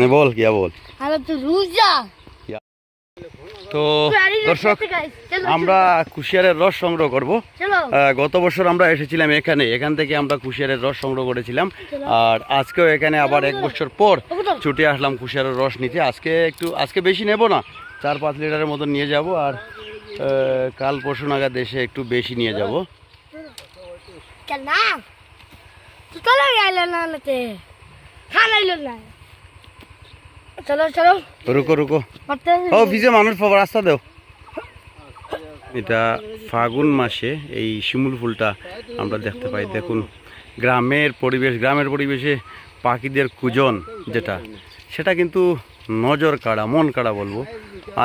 নে বল কিয়া বল। তো দর্শক আমরা কুশিয়ারের রস সংগ্রহ করব। গত বছর আমরা এসেছিলাম এখানে এখান থেকে আমরা কুশিয়ারের রস সংগ্রহ করেছিলাম। আর আজকেও এখানে আবার এক বছর পর ছুটে আসলাম কুশিয়ারের রস নিতে। আজকে একটু আজকে বেশি নেব না চার পাঁচ লিটারের মতো নিয়ে যাব। আর কাল পরশু নাগাদ এসে একটু বেশি নিয়ে যাব। না। চলো চলো। রুকো রুকো। ও ভিজে মানুষ পাবো রাস্তা দেও। এটা ফাগুন মাসে এই শিমুল ফুলটা আমরা দেখতে পাই। দেখুন গ্রামের পরিবেশ গ্রামের পরিবেশে পাখিদের কুজন যেটা সেটা কিন্তু নজর কাড়া মন কাড়া বলব।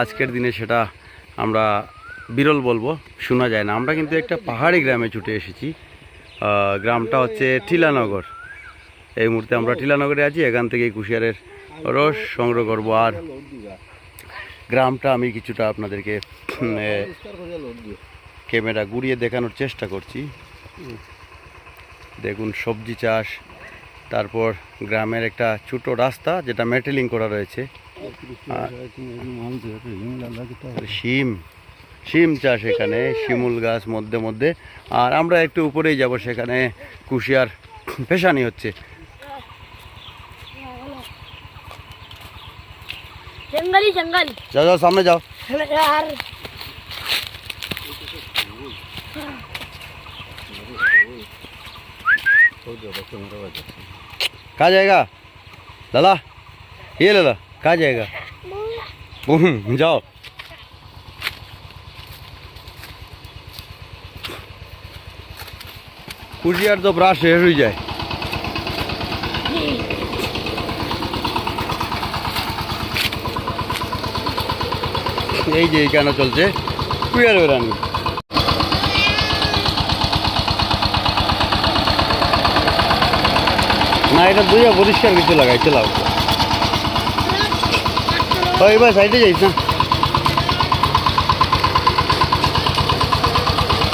আজকের দিনে সেটা আমরা বিরল বলব শোনা যায় না। আমরা কিন্তু একটা পাহাড়ি গ্রামে ছুটে এসেছি। গ্রামটা হচ্ছে টিলানগর এই মুহূর্তে আমরা টিলানগরে আছি এখান থেকে কুশিয়ারের রস সংগ্রহ করব আর গ্রামটা আমি কিছুটা আপনাদেরকে ক্যামেরা ঘুরিয়ে দেখানোর চেষ্টা করছি। দেখুন সবজি চাষ, তারপর গ্রামের একটা ছোট রাস্তা যেটা মেটেলিং করা রয়েছে। শিম শিম চাষ এখানে, শিমুল গাছ মধ্যে মধ্যে। আর আমরা একটু উপরেই যাব, সেখানে কুশিয়ার পেশানি হচ্ছে। जंगल ही जंगल। जाओ जाओ सामने जाओ। यार। कहा जाएगा? लला ये लला कहा जाएगा? जाओ। कुछ यार तो ब्राश शेर हुई जाए। এই যে কেন চলছে কুইয়ার বেড়ানি। না, এটা দুইয়া পরিষ্কার কিছু লাগাই চলাও ও, এবার সাইডে যাইস না।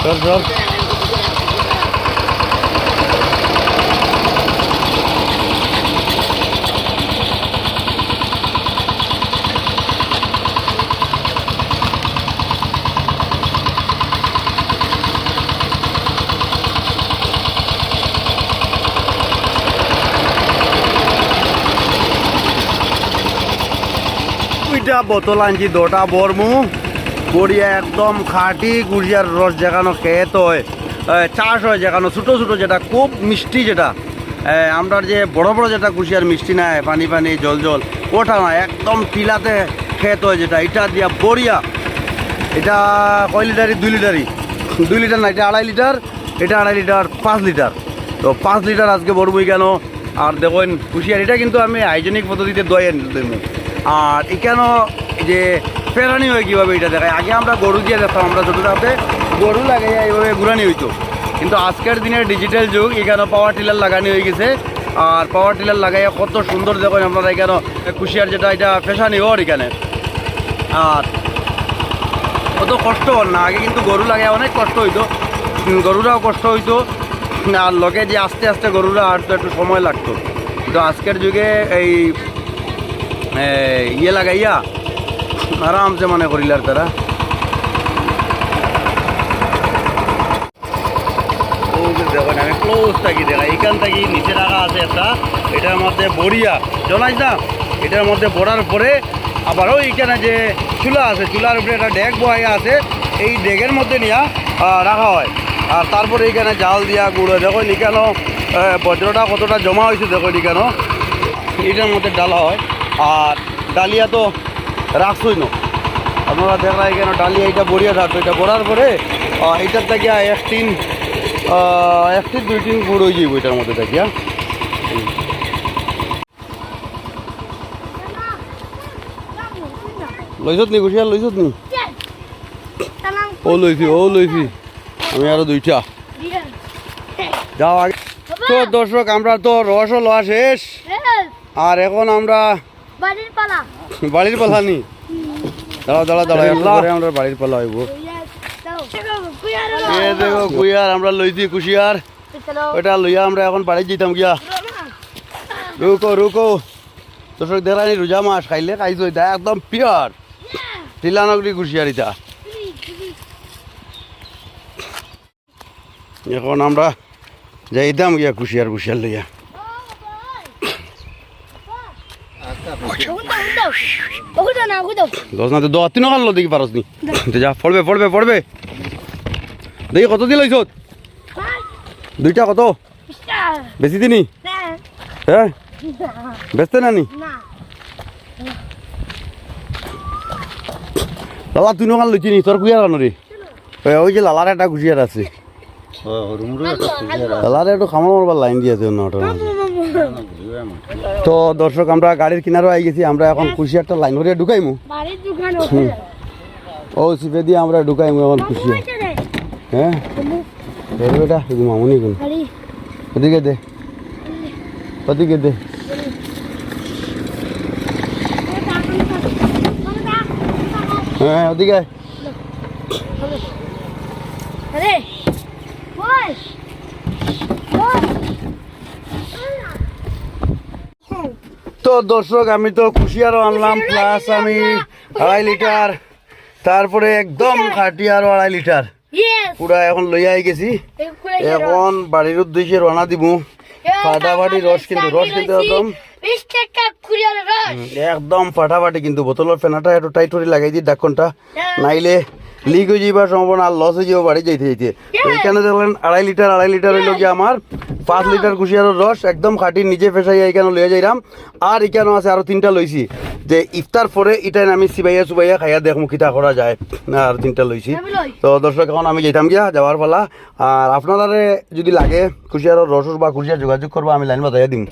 চল চল। দুইটা বোতল আনছি, দুটা বরমু। গড়িয়া একদম খাটি, গুড়িয়ার রস যেখানো খেত হয়। চাষ হয় যেখানো ছোটো ছোটো যেটা, খুব মিষ্টি যেটা। আমরা যে বড় বড় যেটা কুশিয়ার মিষ্টি নাই, পানি পানি, জল জল ওঠা না, একদম টিলাতে খেত হয় যেটা, এটা দিয়া বড়িয়া। এটা কয় লিটারই দুই লিটারই দুই লিটার না, এটা আড়াই লিটার, এটা আড়াই লিটার, পাঁচ লিটার। তো পাঁচ লিটার আজকে বড়বই কেন? আর দেখুন কুশিয়ার এটা কিন্তু আমি হাইজেনিক পদ্ধতিতে দই দেবো। আর এখানে যে ফেরানি হয় কীভাবে এটা দেখায়? আগে আমরা গরু দিয়ে দেখতাম, আমরা ছোটোটাতে গরু লাগাইয়া এইভাবে ঘুরানি হইতো। কিন্তু আজকের দিনে ডিজিটাল যুগ এখানে পাওয়ার টিলার লাগানি হয়ে গেছে। আর পাওয়ার টিলার লাগাইয়া কত সুন্দর দেখুন আপনারা এখানে কুশিয়ার যেটা, এটা ফেসানি হওয়ার এখানে। আর অত কষ্ট হল না, আগে কিন্তু গরু লাগাই অনেক কষ্ট হইতো। গরুরাও কষ্ট হইতো। আর লোকে যে আস্তে আস্তে গরুরা হাঁটতো একটু সময় লাগতো। কিন্তু আজকের যুগে এই ইয়ে লাগাইয়া আরামসে মানে করিলার তারা। দেখেন আমি ক্লোজ থাকি, দেখা এখান থেকে, নিচে রাখা আছে একটা। এটার মধ্যে বড়িয়া জানাইস না এটার মধ্যে বড়ার পরে আবার ওই এখানে যে চুলা আছে, চুলার উপরে একটা ডেক বহাইয়া আছে। এই ডেকের মধ্যে নিয়ে রাখা হয়। আর তারপরে এখানে জাল দিয়া গুঁড়ো, দেখো এখানেও বজ্রটা কতটা জমা হয়েছে দেখো এখানেও এটার মধ্যে ডালা হয়। আর ডালিয়া তো রাখছই না। আপনারা দেখরা এখানে ডালিয়া এটা বড়িয়া থাকতো এটা বড়ার পরে এটার থেকে এক আহ, এক তিন দুই তিন গুঁড়ো হয়ে যাইব এটার মধ্যে থাকিয়া লইছত নি কুশিয়ার লইছত নি? ও লইছি ও লইছি। আমি আরও দুইটা। যাও আগে। তো দর্শক আমরা তো রসও লওয়া শেষ। আর এখন আমরা বাড়ির পালা। বাড়ির পালা নি? দাঁড়াও দাঁড়াও দাঁড়াও একটু পরে আমরা বাড়ির পালা হইব। এ দেখো কুইয়ার আমরা লইছি কুশিয়ার। ওটা লইয়া আমরা এখন বাড়ি যেতাম গিয়া। রুকো রুকো। দর্শক দেখানি রোজা মাছ খাইলে খাইছো এটা একদম পিওর টিলানগরি কুশিয়ার এটা। এখন আমরা যাইতাম গিয়া কুশিয়ার কুশিয়ার লইয়া। দশ না তো দশ দেখি পারস নি যা পড়বে পড়বে পড়বে দেখি কত দিল হইছত দুইটা কত? বেশি দিনি? হ্যাঁ বেচতে না নি না লালা তুই নখান লইছি নি তোর কুইয়ার কানো রে ওই যে লালার একটা কুশিয়ার আছে। লালার একটু খামার মারবার লাইন দিয়েছে অন্য। তো দর্শক আমরা গাড়ির কিনারও আই গেছি আমরা এখন কুশিয়ারটা লাইন করে ঢুকাইমু। ও সিপে দিয়ে আমরা ঢুকাইমু এখন কুশিয়ার রে। হ্যাঁ? ধরো শুধু মামুনি কোন ওদিকে দে। ওদিকে দে। হ্যাঁ ওদিকে আরে। তো দর্শক আমি তো কুশিয়ারও আনলাম প্লাস আমি আড়াই লিটার তারপরে একদম খাটি আরও আড়াই লিটার। পুরা এখন লইয়া আই গেছি। এখন বাড়ির উদ্দেশ্যে রওনা দিব। ফাটাফাটি রস কিন্তু রস কিন্তু একদম। একদম ফাটাফাটি কিন্তু বোতলের ফেনাটা একটু টাইট করে লাগাই দিই ডাক্কনটা নাইলে লিক হয়ে যাবার সম্ভাবনা আর লস হয়ে যাব বাড়ি যাইতে যাইতে। এখানে দেখলেন আড়াই লিটার আড়াই লিটার হইল কি আমার। পাঁচ লিটার কুশিয়ারের রস একদম খাটি নিজে ফেসাইয়া এখানে লইয়া যাইলাম আর এখানেও আছে আরও তিনটা লইছি। যে ইফতার পরে ইটাই আমি সিবাইয়া সুবাইয়া খাইয়া দেখ মুখিতা করা যায়। আর তিনটা লইছি। তো দর্শক এখন আমি যেতাম গিয়া যাওয়ার পালা। আর আপনারা যদি লাগে কুশিয়ারের রসুর বা কুশিয়ার যোগাযোগ করব আমি লাইন বাজাইয়া দিম।